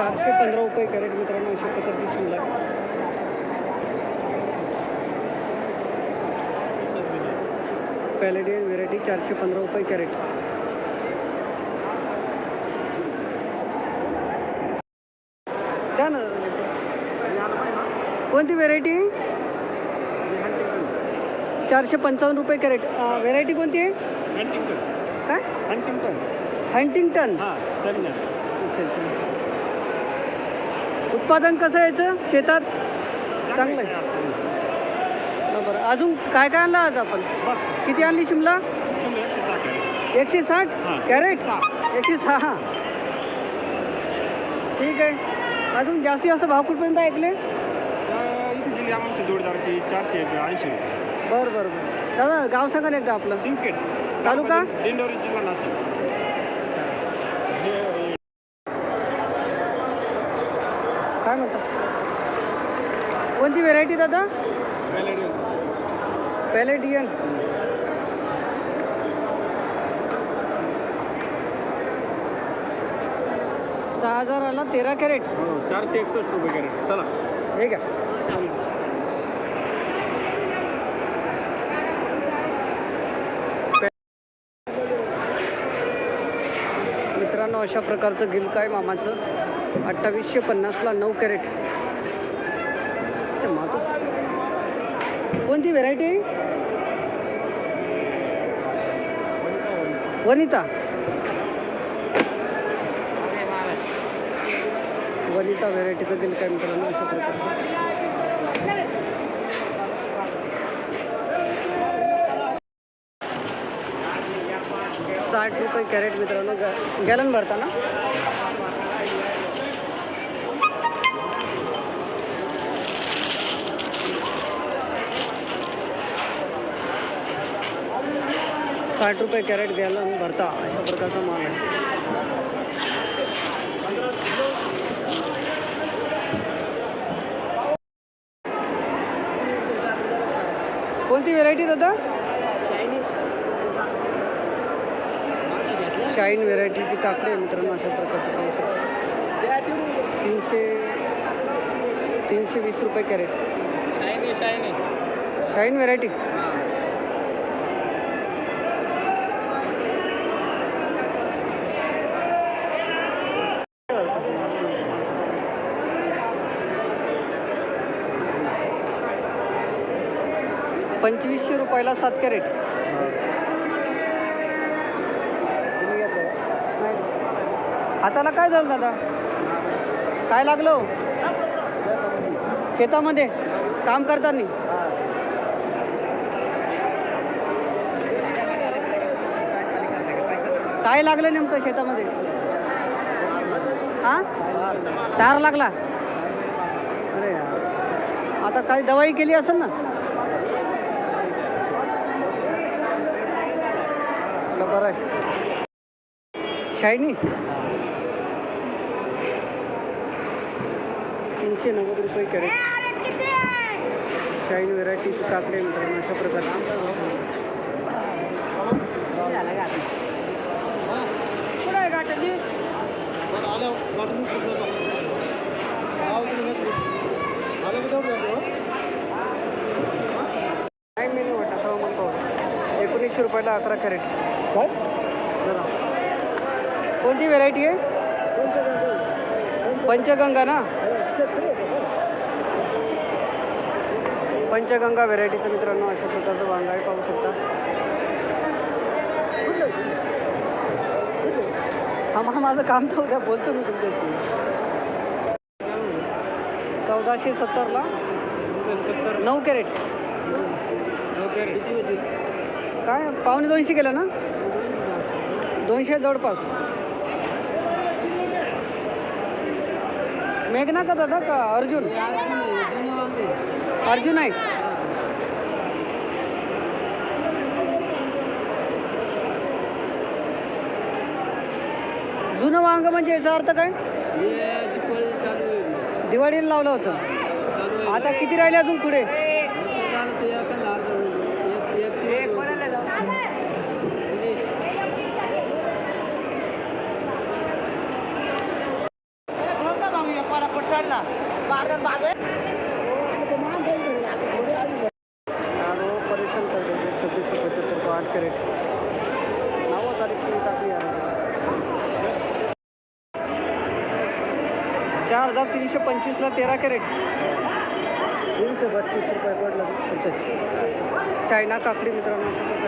चारशे पंधरा रुपये कॅरेट मित्रांनो अशा प्रकारची शिमला. पॅलेडियन व्हेरायटी चारशे पंधरा रुपये कॅरेट. कोणती व्हेरायटी चारशे पंचावन्न रुपये कॅरेट. व्हेरायटी कोणती आहे? हंटिंगटन. काय? हंटिंगटन. हंटिंग्टन. हां अच्छा अच्छा उत्पादन कसं आहे याचं शेतात? चांगलं आहे. बरं, अजून काय काय आणलं आज आपण? किती आणली शिमला? एकशे साठ? हां. कॅरेट. एकशे सहा. ठीक आहे. अजून जास्तीत जास्त भाव कुठपर्यंत ऐकले? आमच्या जोडदाराची चारशे ऐंशी बरं बरं बरं. दादा गाव सांगा ना एकदा आपलं. चिंचखेड. तालुका? दिंडोरी जिल्हा नाशिक हे- काय म्हणता? कोणती व्हेरायटी दादा. पॅलेडियन सहा हजाराला तेरा कॅरेट. हो चारशे एकसष्ट रुपये कॅरेट. चला. हे का मित्रांनो अशा प्रकारचं गिलकाय मामाचं. अठ्ठावीसशे पन्नासला नऊ कॅरेट. कोणती व्हेरायटी आहे? वनिता. वनिता व्हेरायटीचं गिलकाय मित्रांनो अशा प्रकारचं साठ रुपये कॅरेट मित्रांनो गॅ गॅलन भरता ना? साठ रुपये कॅरेट गॅलन भरता अशा प्रकारचा माल आहे. कोणती व्हेरायटी दादा? शाईन व्हेरायटीची काकडी आहे मित्रांनो अशा प्रकारची पाहू शकता. तीनशे तीनशे वीस रुपये कॅरेट. शाईन व्हेरायटी पंचवीसशे रुपयाला सात कॅरेट. नाही. हाताला काय झालं दादा? काय लागलो? शेतामध्ये. काम करताना. काय लागलं नेमकं शेतामध्ये? हा? तार लागला. अरे यार. आता काही दवाई केली असेल ना? चला बरं आहे शायनी तीनशे नव्वद रुपये कॅरेट शाईन व्हेरायटीची काकडे मित्रांनो अशा प्रकारचे कुठं आहे गाठली काय मेनू वाटत एकोणीसशे रुपयाला अकरा कॅरेट. काय? कोणती व्हेरायटी आहे? पंचगंगा ना? पंचगंगा व्हेरायटीचं मित्रांनो अशा प्रकारचं वांगा आहे पाहू शकता. थांबा माझं काम तर उद्या बोलतो मी तुमच्याशी. चौदाशे सत्तरला? सत्तर नऊ कॅरेट. नऊ कॅरेट. काय? पावणे दोनशे केलं ना? दोनशे जवळपास. मेघना का दादा? का अर्जुन? अर्जुन आहे. जुनं वांग म्हणजे याचा अर्थ काय? दिवाळीला लावलं होतं. आता किती राहिले अजून पुढे? आरो परेशान छब्बीस सौ पचहत्तर को आठ कैरेट. नौ तारीख को टाकली यार चार हजार तीनशे पंचवीसला तेरा कॅरेट. तीनशे बत्तीस रुपये पडलं. अच्छा अच्छा. चायना काकडी मित्रांनो शकता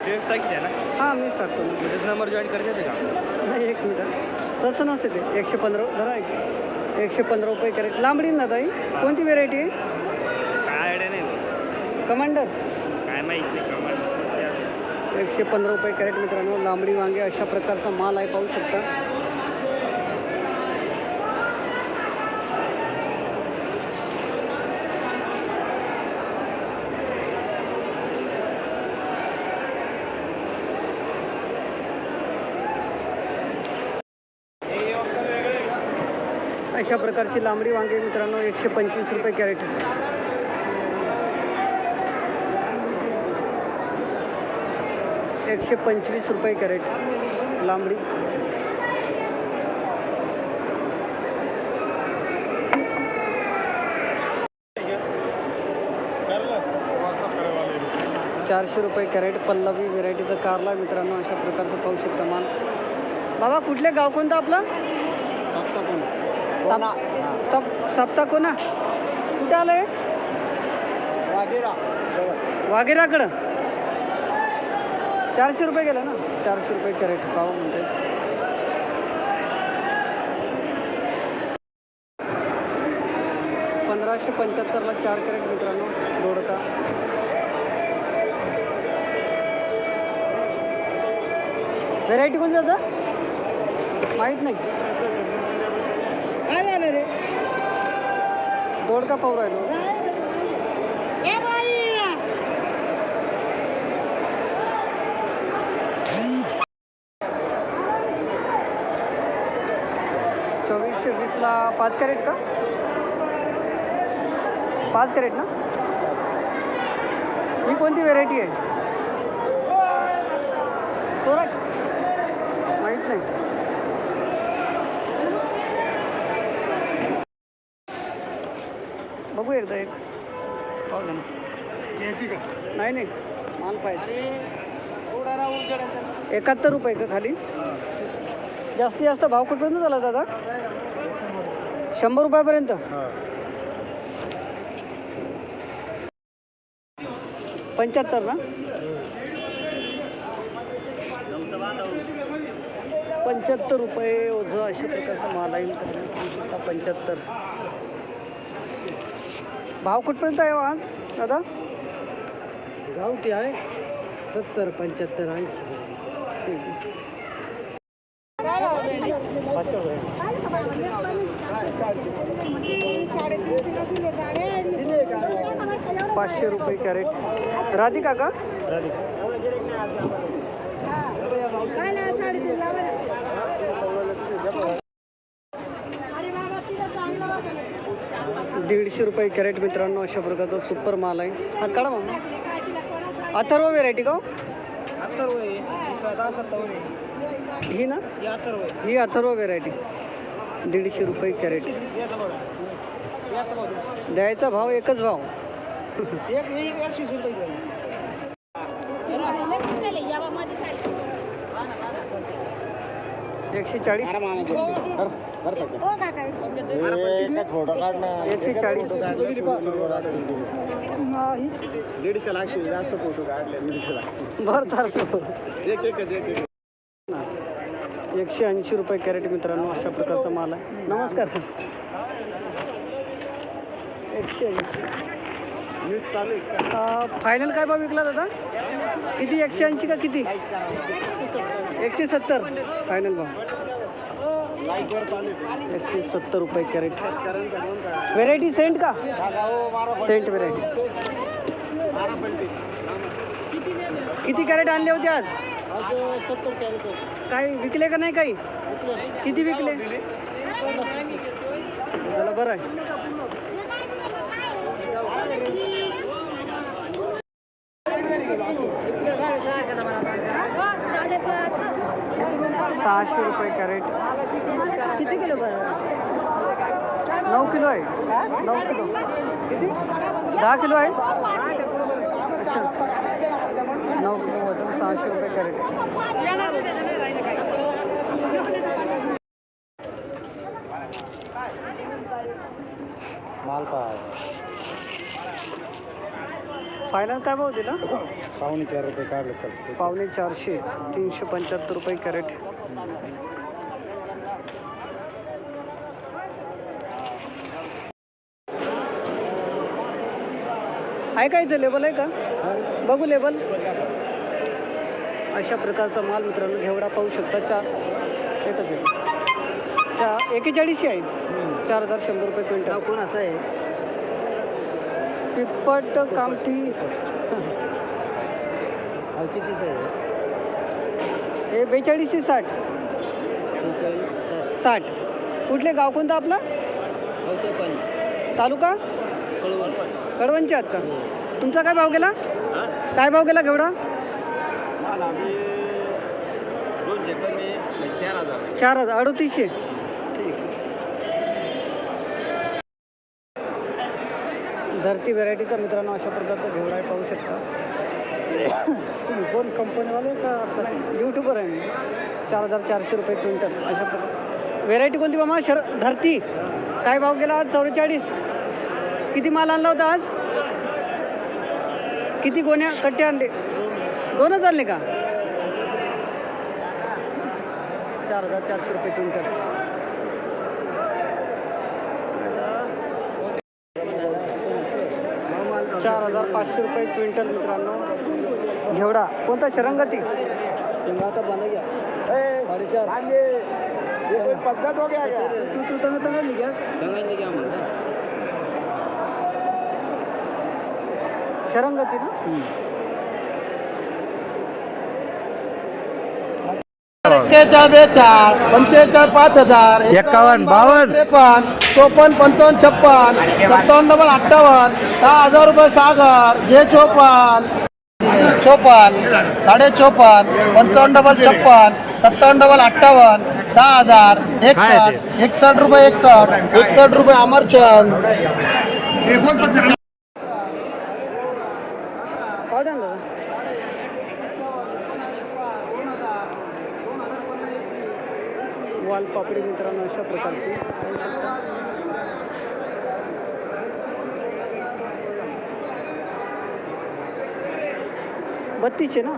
डेट टाकी आहे ना हां मीच टाकतो ना म्हणजे नंबर जॉईन करता का नाही एक मिनिट. तसं नसते ते. एकशे पंधरा धरा एक. एकशे पंधरा रुपये कॅरेट. लांबडी ना ताई? कोणती व्हेरायटी आहे? काय आयडिया नाही कमांडर. काय माहिती नाही कमांड एकशे पंधरा रुपये कॅरेट मित्रांनो लांबडी वांगे अशा प्रकारचा माल आहे पाहू शकता. अशा प्रकारची लांबडी वांगे मित्रांनो एकशे पंचवीस रुपये कॅरेट. एकशे पंचवीस रुपये कॅरेट लांबडी. चारशे रुपये कॅरेट पल्लवी व्हेरायटीचं कारला मित्रांनो अशा प्रकारचं पाहू शकता माल. बाबा कुठले? गाव कोणतं आपलं? तप सप्ता कोणा कुठं आलं आहे वाघेराकडं. चारशे रुपये गेलं ना. चारशे रुपये कॅरेट पाव म्हणते पंधराशे पंच्याहत्तरला चार कॅरेट मित्रांनो दोडका. व्हेरायटी कोणती आता? माहीत नाही. काय झालं रे? दोडका पाव राहिलो? चोवीसशे वीसला पाच कॅरेट का? पाच कॅरेट ना? ही कोणती व्हेरायटी आहे? सोराट माहीत नाही बघू एकदा एक. पाहू दे ना नाही नाही. माल पाहिजे एकाहत्तर रुपये का खाली? जास्तीत जास्त भाव कुठपर्यंत झाला दादा? शंभर रुपयापर्यंत? पंच्याहत्तर ना? पंच्याहत्तर रुपये ओझं अशा प्रकारचा माल आहे मित्रांनो. पाहू शकता पंच्याहत्तर. भाव कुठपर्यंत आहे हो आज दादा? गावठी आहे सत्तर पंच्याहत्तर ऐंशी. ठीक आहे पाचशे रुपये कॅरेट. राधिका का? दीडशे रुपये कॅरेट मित्रांनो अशा प्रकारचा सुपर माल आहे. हा काढा मग अथर्व व्हेरायटी का हो? ही ना? ही अथर्व व्हेरायटी दीडशे रुपये कॅरेट. द्यायचा भाव एकच भाव. एकशे चाळीस. फोटो काढणार एकशे चाळीस. दीडशे लागतील जास्त फोटो काढले दीडशे लागतील. बरं चालतं एक एकच एक एक एकशे ऐंशी रुपये कॅरेट मित्रांनो अशा प्रकारचा माल आहे. नमस्कार. एकशे ऐंशी? फायनल काय भाव विकला दादा? किती? एकशे ऐंशी का किती? एकशे सत्तर. फायनल भाव. एकशे सत्तर रुपये कॅरेट. व्हेरायटी सेंट का? सेंट व्हेरायटी किती कॅरेट आणले होते आज? काही विकले का नाही काही? किती विकले? चला बरं आहे. सहाशे रुपये कॅरेट. किती किलो बरं नऊ किलो आहे. नऊ किलो. दहा किलो आहे? अच्छा. नऊ किलो वजन सहाशे रुपये कॅरेट. माल फायनल काय भाव दिला? पावणे चार रुपये काढले. पावणे चारशे तीनशे पंच्याहत्तर रुपये कॅरेट. आहे का इथं लेबल आहे का? बघू लेबल अशा प्रकारचा माल मित्रांनो घेवडा पाहू शकता. चार एकच आहे. चार एकेचाळीसशे आहे. चार हजार शंभर रुपये क्विंटल. कोणाचं आहे? पिप्पट कामठी. आहे. हे बेचाळीसशे साठ. साठ. कुठले गाव कोणतं आपलं? तालुका? कळवणचे आहात का? तुमचा काय भाव गेला? काय भाव गेला कमी चार हजार. चार हजार अडतीसशे. ठीक. धरती व्हरायटीचा मित्रांनो अशा प्रकारचा घेवडा आहे पाहू शकता. कोण कंपनीवाले का यूट्यूबर आहे मी. चार हजार चारशे रुपये क्विंटल अशा प्रकार व्हेरायटी कोणती मामा? शर धरती. काय भाव गेला? आज चौवेचाळीस. किती माल आणला होता आज किती गोण्या कट्टे आणले दोनच आणले का चार हजार चारशे रुपये क्विंटल चार हजार पाचशे रुपये क्विंटल मित्रांनो घेवडा कोणता शरंगती आता बंद घ्या साडेचार पद्धत हो गया क्या तू तू तंग तंगडली घ्या शरंगती ना? बेचाळ पंचेचाळ पाच हजार. एकावन्न, बावन्न. त्रेपन्न चोपन्न पंचावन्न छप्पन सत्तावन्न डबल अठ्ठावन्न सहा हजार रुपये सागर जे चोपन्न. चोपन्न साडे चोपन्न पंचावन्न डबल छप्पन सत्तावन्न डबल अठ्ठावन्न सहा हजार एकसष्ट एकसष्ट रुपये एकसष्ट एकसष्ट रुपये अमरचंद. पाव द्या ना दादा वालपापडी मित्रांनो अशा प्रकारची बत्तीस शकता बत्तीसशे ना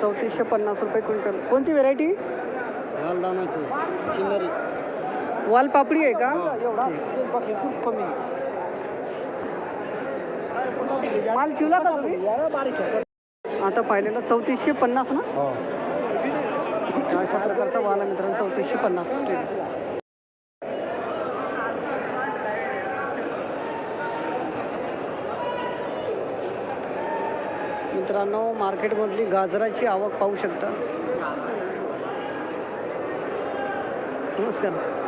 चौतीसशे पन्नास रुपये क्विंटल. कोणती व्हेरायटी लालदानाची शिंदरी वालपापडी आहे का? माल शिवला का तुम्ही? आता पाहिलेला चौतीसशे पन्नास ना? अशा प्रकारचा वाल आहे मित्रांनो चौतीसशे पन्नास. ठीक आहे. मित्रांनो मार्केटमधली गाजराची आवक पाहू शकता. नमस्कार.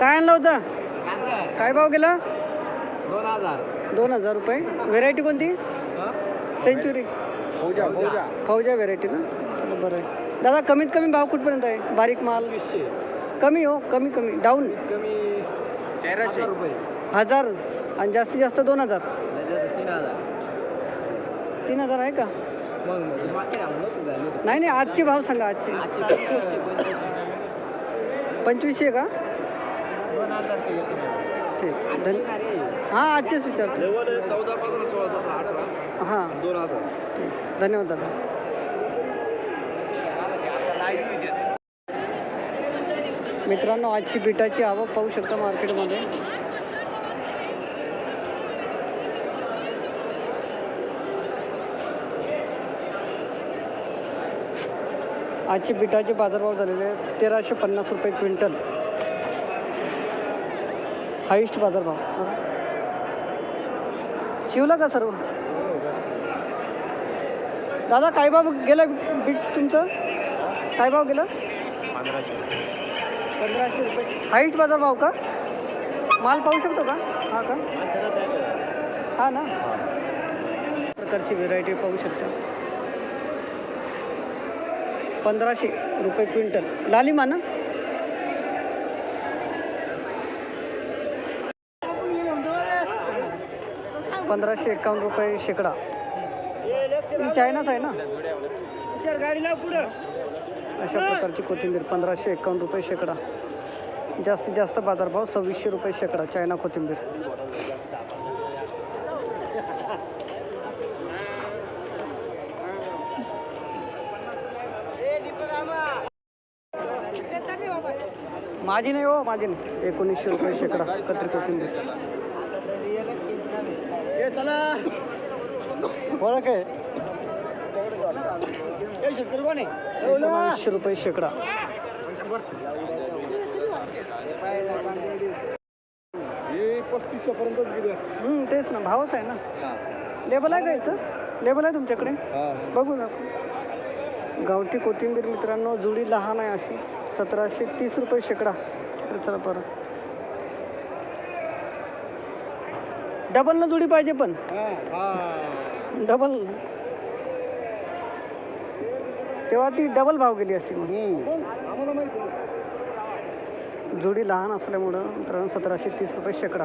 काय आणलं होतं? काय भाव गेला? दोन हजार. दोन हजार रुपये. व्हेरायटी कोणती? सेंचुरी फौजा फौजा. फौजा व्हेरायटी ना? चला बरं आहे. दादा कमीत कमी भाव कुठपर्यंत आहे? बारीक माल? कमी हो कमी कमी. डाऊन कमी तेराशे. रुपये. हजार. आणि जास्तीत जास्त दोन हजार. तीन हजार. तीन हजार आहे का? मग नाही नाही आजचे भाव सांगा आजचे. पंचवीसशे का? ठीक. धन हां आजचेच विचारतो. चौदा पंधरा सोळा सतरा अठरा. हां. दोन हजार. ठीक धन्यवाद दादा. मित्रांनो आजची बिटाची आवक पाहू शकता मार्केटमध्ये. आजचे बिटाचे बाजारभाव झालेले आहेत तेराशे पन्नास रुपये क्विंटल. हायेस्ट बाजारभाव शिवला का सर्व? दादा काय भाव गेला बीट तुमचं? काय भाव गेलं? पंधराशे रुपये. हाईट बाजार भाव का? माल पाहू शकतो का? हा का? हा ना? प्रकारची व्हेरायटी पाहू शकता. पंधराशे रुपये क्विंटल. लालिमा ना पंधराशे एकावन्न रुपये शेकडा. ही चायनाच आहे ना? अशा प्रकारची कोथिंबीर पंधराशे एकावन्न रुपये शेकडा. जास्तीत जास्त बाजारभाव सव्वीसशे रुपये शेकडा चायना कोथिंबीर. माझी नाही हो माझी नाही. एकोणीसशे रुपये शेकडा कत्री कोथिंबीर. एकोणीसशे रुपये शेकडा. पस्तीसशे तेच ना भावच आहे ना. लेबल आहे का याचं? लेबल आहे तुमच्याकडे? बघू ना. गावठी कोथिंबीर मित्रांनो जुडी लहान आहे अशी. सतराशे तीस रुपये शेकडा. चला बरं डबल ना जुडी पाहिजे पण. डबल. तेव्हा ती डबल भाव गेली असती मग जुडी लहान असल्यामुळं मित्रांनो सतराशे तीस रुपये शेकडा.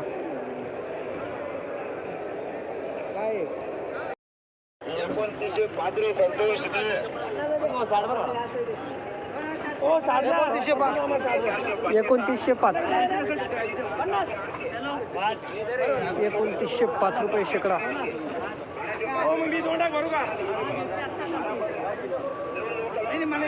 एकोणतीसशे पाच. एकोणतीसशे पाच रुपये शेकडा. हो मग मी तोंडा करू का? नाही मला